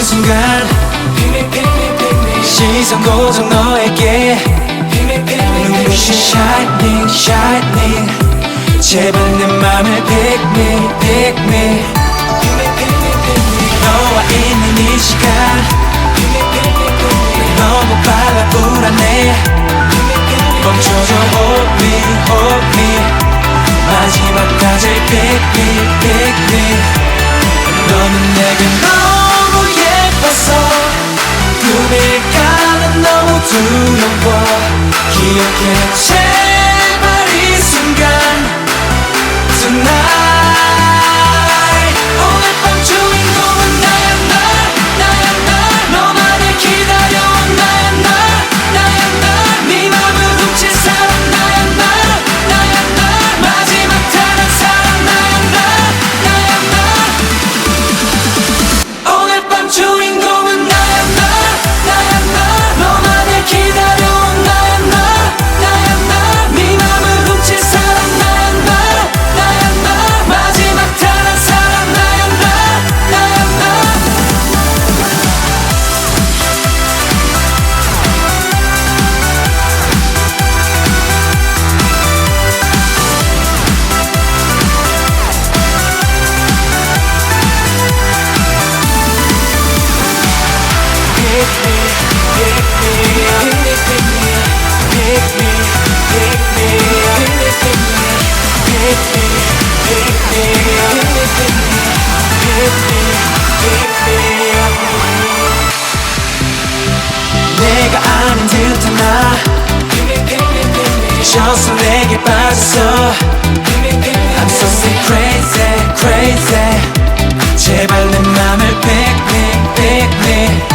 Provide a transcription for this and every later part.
그 순간 시선 고정 너에게 눈부신 shining shining 제발 내 맘을 pick me pick me 너와 있는 이 시간 너무 빨라 불안해 멈춰줘 hold me hold me 마지막까지 pick me pick me 너는 내게 너 밀가는 너무 두려워. 기억해 미쳐서 내게 빠졌어 I'm so sick crazy crazy 제발 내 맘을 pick me pick me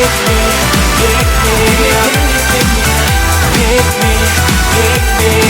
Pick me, pick me, pick me.